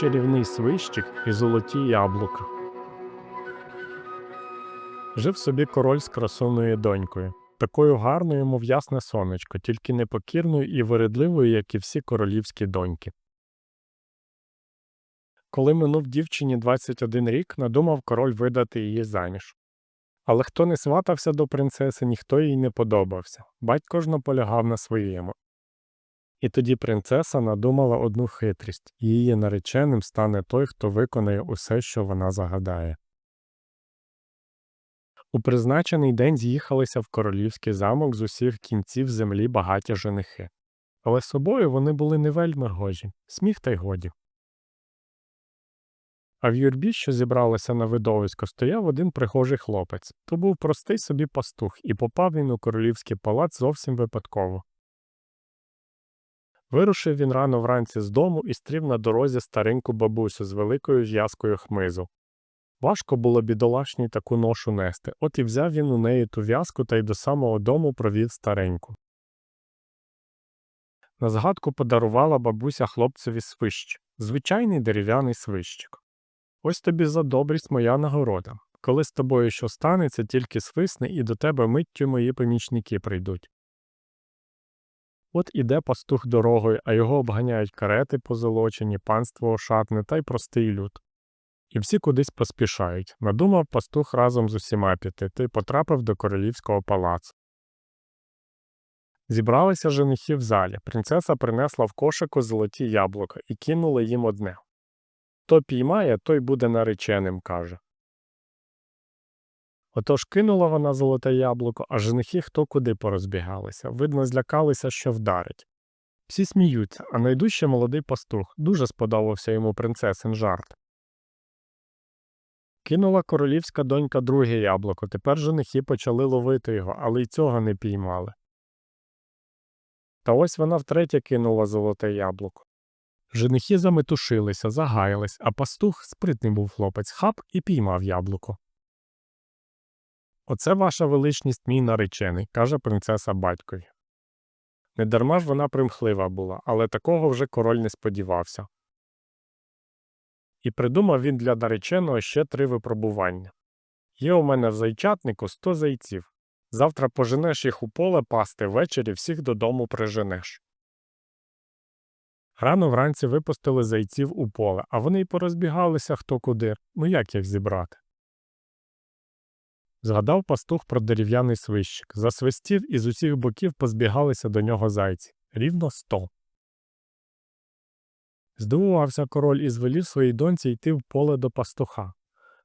чарівний свищик і золоті яблука. Жив собі король з красуною донькою, такою гарною, мов ясне сонечко, тільки непокірною і вередливою, як і всі королівські доньки. Коли минув дівчині 21 рік, надумав король видати її заміж. Але хто не сватався до принцеси, ніхто їй не подобався, батько ж наполягав на своєму. І тоді принцеса надумала одну хитрість її нареченим стане той, хто виконає усе, що вона загадає. У призначений день з'їхалися в королівський замок з усіх кінців землі багаті женихи. Але собою вони були не вельми гожі, сміх та й годі. А в юрбі, що зібралося на видовисько, стояв один прихожий хлопець. То був простий собі пастух, і попав він у королівський палац зовсім випадково. Вирушив він рано вранці з дому і стрів на дорозі стареньку бабусю з великою в'язкою хмизу. Важко було бідолашній таку ношу нести, от і взяв він у неї ту в'язку та й до самого дому провів стареньку. На згадку подарувала бабуся хлопцеві свищ, звичайний дерев'яний свищик. Ось тобі за добрість моя нагорода. Коли з тобою що станеться, тільки свисни, і до тебе миттю мої помічники прийдуть. От іде пастух дорогою, а його обганяють карети позолочені, панство ошатне та й простий люд. І всі кудись поспішають. Надумав пастух разом з усіма піти, та й потрапив до королівського палацу. Зібралися женихи в залі. Принцеса принесла в кошику золоті яблука і кинула їм одне. Хто піймає, той буде нареченим, каже. Отож кинула вона золоте яблуко, а женихи хто куди порозбігалися. Видно, злякалися, що вдарить. Всі сміються, а найдужче молодий пастух. Дуже сподобався йому принцесин жарт. Кинула королівська донька друге яблуко. Тепер женихи почали ловити його, але й цього не піймали. Та ось вона втретє кинула золоте яблуко. Женихи заметушилися, загаялись, а пастух, спритний був хлопець, хап і піймав яблуко. Оце ваша величність мій наречений, каже принцеса батькові. Недарма ж вона примхлива була, але такого вже король не сподівався. І придумав він для нареченого ще три випробування. Є у мене в зайчатнику сто зайців. Завтра поженеш їх у поле пасти, ввечері всіх додому приженеш. Рано вранці випустили зайців у поле, а вони й порозбігалися хто куди, ну як їх зібрати. Згадав пастух про дерев'яний свищик, засвистів і з усіх боків позбігалися до нього зайці. Рівно сто. Здивувався король і звелів своїй доньці йти в поле до пастуха.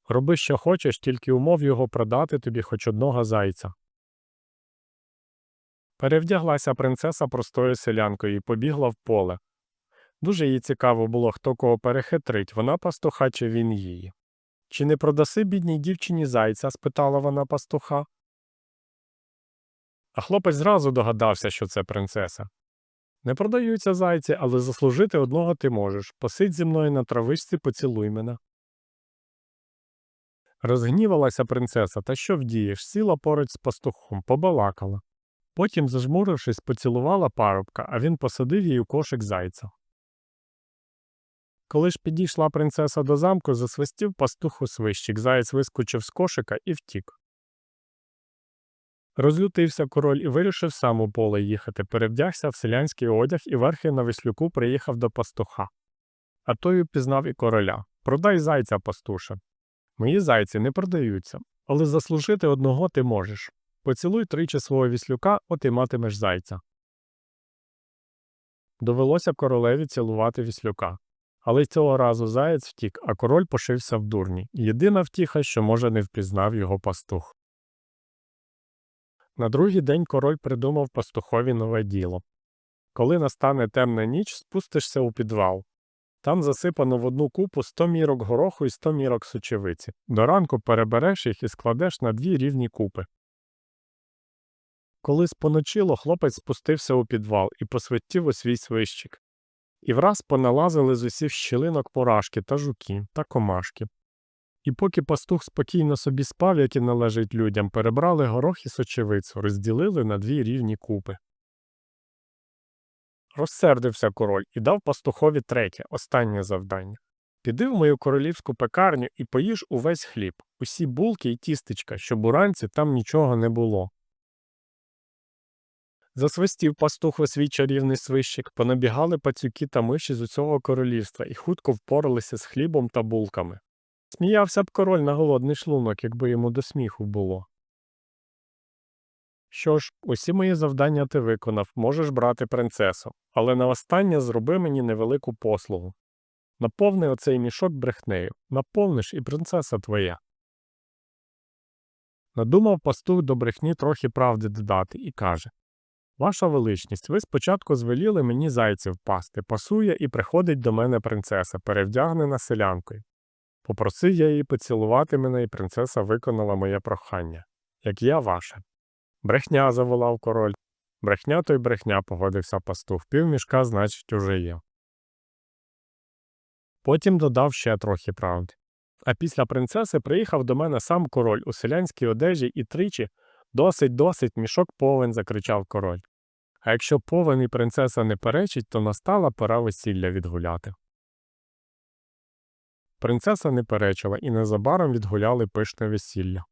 Роби, що хочеш, тільки умов його продати тобі хоч одного зайця. Перевдяглася принцеса простою селянкою і побігла в поле. Дуже їй цікаво було, хто кого перехитрить, вона пастуха чи він її. Чи не продаси бідній дівчині зайця? спитала вона пастуха. А хлопець зразу догадався, що це принцеса. Не продаються зайці, але заслужити одного ти можеш. Посидь зі мною на травичці, поцілуй мене. Розгнівалася принцеса, та що вдієш, сіла поруч з пастухом, побалакала. Потім, зажмурившись, поцілувала парубка, а він посадив їй у кошик зайця. Коли ж підійшла принцеса до замку, засвистів пастух у свищик, заєць вискочив з кошика і втік. Розлютився король і вирішив сам у поле їхати, перевдягся в селянський одяг і верхи на веслюку приїхав до пастуха. А той упізнав і короля Продай зайця, пастуше. Мої зайці не продаються, але заслужити одного ти можеш. Поцілуй тричі свого віслюка, от і матимеш зайця. Довелося королеві цілувати віслюка. Але цього разу заєць втік, а король пошився в дурні. Єдина втіха, що може не впізнав його пастух. На другий день король придумав пастухові нове діло. Коли настане темна ніч, спустишся у підвал. Там засипано в одну купу сто мірок гороху і сто мірок сочевиці. До ранку перебереш їх і складеш на дві рівні купи. Коли споночило, хлопець спустився у підвал і посвятів у свій свищик. І враз поналазили з усіх щілинок порашки та жуки та комашки. І поки пастух спокійно собі спав, як і належить людям, перебрали горох і сочевицю, розділили на дві рівні купи. Розсердився король і дав пастухові третє, останнє завдання. Піди в мою королівську пекарню і поїж увесь хліб, усі булки і тістечка, щоб уранці там нічого не було. Засвистів пастух у свій чарівний свищик, понабігали пацюки та миші з усього королівства і хутко впоралися з хлібом та булками. Сміявся б король на голодний шлунок, якби йому до сміху було. Що ж, усі мої завдання ти виконав, можеш брати принцесу, але на останнє зроби мені невелику послугу. Наповни оцей мішок брехнею, наповниш і принцеса твоя. Надумав пастух до брехні трохи правди додати і каже Ваша величність, ви спочатку звеліли мені зайців пасти, пасує і приходить до мене принцеса, перевдягнена селянкою. Попросив я її поцілувати мене, і принцеса виконала моє прохання, як я ваше. Брехня, заволав король. Брехня то й брехня, погодився пастух. Півмішка, значить, уже є. Потім додав ще трохи правди. А після принцеси приїхав до мене сам король у селянській одежі і тричі Досить, досить, мішок повен, закричав король. А якщо повен і принцеса не перечить, то настала пора весілля відгуляти. Принцеса не перечила і незабаром відгуляли пишне весілля.